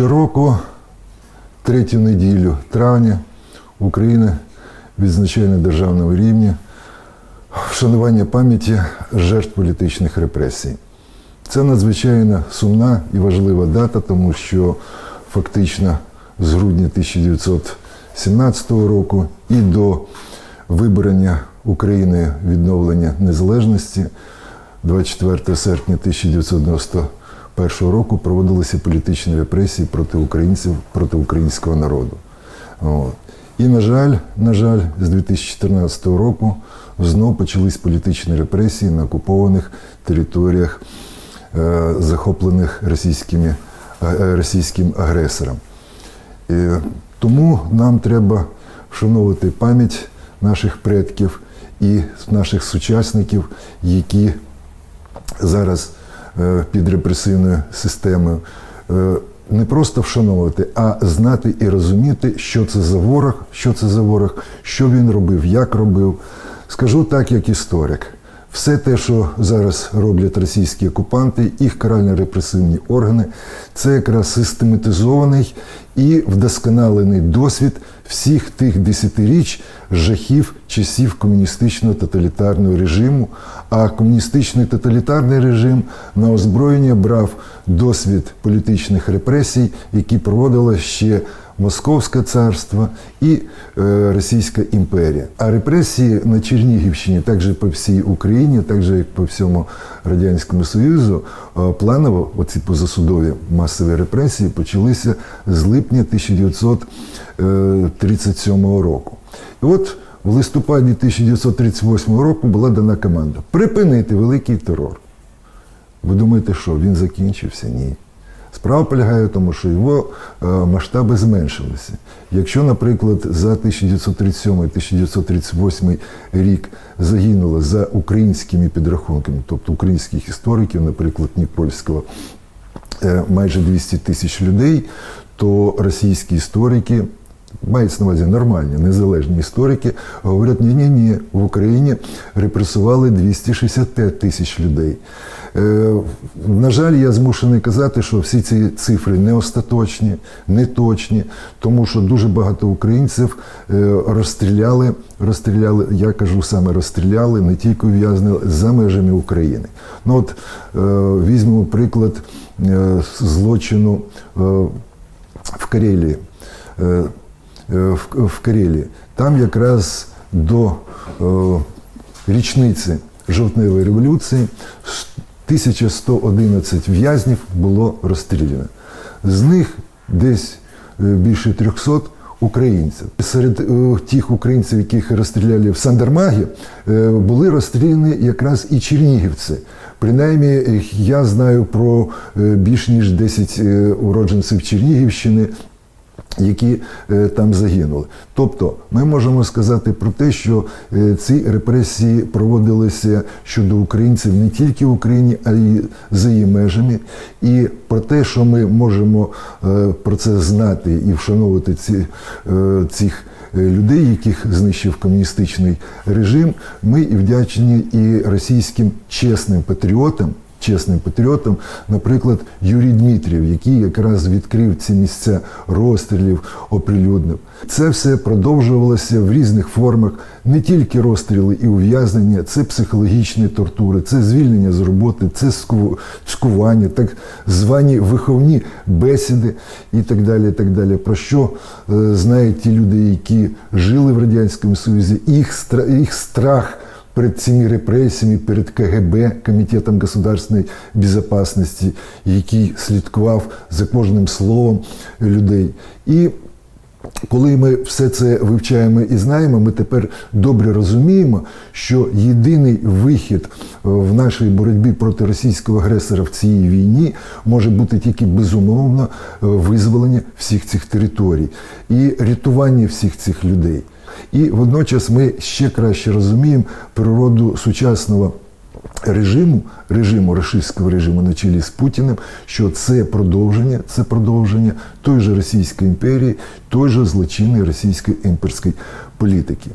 Щороку, третю неділю травня, Україна відзначає на державному рівні вшанування пам'яті жертв політичних репресій. Це надзвичайно сумна і важлива дата, тому що фактично з грудня 1917 року і до виборення України відновлення незалежності 24 серпня 1991 року проводилися політичні репресії проти українців, проти українського народу. От. І, на жаль, на жаль, з 2014 року знов почались політичні репресії на окупованих територіях, е, захоплених російськими, е, російським агресором. І тому нам треба вшановувати пам'ять наших предків і наших сучасників, які зараз е, під репресивною системою. Е, Не просто вшановувати, а знати і розуміти, що це за ворог, що це за ворог, що він робив, як робив. Скажу так, як історик. Все те, що зараз роблять російські окупанти, їх карально-репресивні органи, це якраз систематизований і вдосконалений досвід всіх тих десятиріч жахів часів комуністичного тоталітарного режиму. А комуністичний тоталітарний режим на озброєння брав досвід політичних репресій, які проводило ще Московське царство і е, Російська імперія. А репресії на Чернігівщині, також по всій Україні, так же як по всьому Радянському Союзу, е, планово оці позасудові масові репресії почалися з липня 1937 року. І от в листопаді 1938 року була дана команда припинити великий терор. Ви думаєте, що він закінчився? Ні. Справа полягає в тому, що його е, масштаби зменшилися. Якщо, наприклад, за 1937-1938 рік загинуло за українськими підрахунками, тобто українських істориків, наприклад, Нікольського, е, майже 200 тисяч людей, то російські історики. Мається на увазі нормальні, незалежні історики, говорять, ні, ні, ні, в Україні репресували 265 тисяч людей. Е, на жаль, я змушений казати, що всі ці цифри не остаточні, не точні, тому що дуже багато українців е, розстріляли, розстріляли, я кажу саме розстріляли, не тільки ув'язнили за межами України. Ну от е, візьмемо приклад е, злочину е, в Карелії. Е, в, Карелії. Там якраз до е, річниці жовтневої революції 1111 в'язнів було розстріляно. З них десь е, більше 300 українців. Серед тих українців, яких розстріляли в Сандермагі, були розстріляні якраз і чернігівці. Принаймні, я знаю про більш ніж 10 е, уродженців Чернігівщини, які е, там загинули. Тобто ми можемо сказати про те, що е, ці репресії проводилися щодо українців не тільки в Україні, а й за її межами. І про те, що ми можемо е, про це знати і вшановувати ці, цих людей, яких знищив комуністичний режим, ми і вдячні і російським чесним патріотам чесним патріотом, наприклад, Юрій Дмитрів, який якраз відкрив ці місця розстрілів, оприлюднив. Це все продовжувалося в різних формах, не тільки розстріли і ув'язнення, це психологічні тортури, це звільнення з роботи, це цькування, так звані виховні бесіди і так далі. І так далі. Про що е, знають ті люди, які жили в Радянському Союзі, їх страх перед цими репресіями, перед КГБ, Комітетом государственної безпечності, який слідкував за кожним словом людей. І коли ми все це вивчаємо і знаємо, ми тепер добре розуміємо, що єдиний вихід в нашій боротьбі проти російського агресора в цій війні може бути тільки безумовно визволення всіх цих територій і рятування всіх цих людей. І водночас ми ще краще розуміємо природу сучасного режиму, режиму рашистського режиму на чолі з Путіним, що це продовження, це продовження той же Російської імперії, той же злочинної російської імперської політики.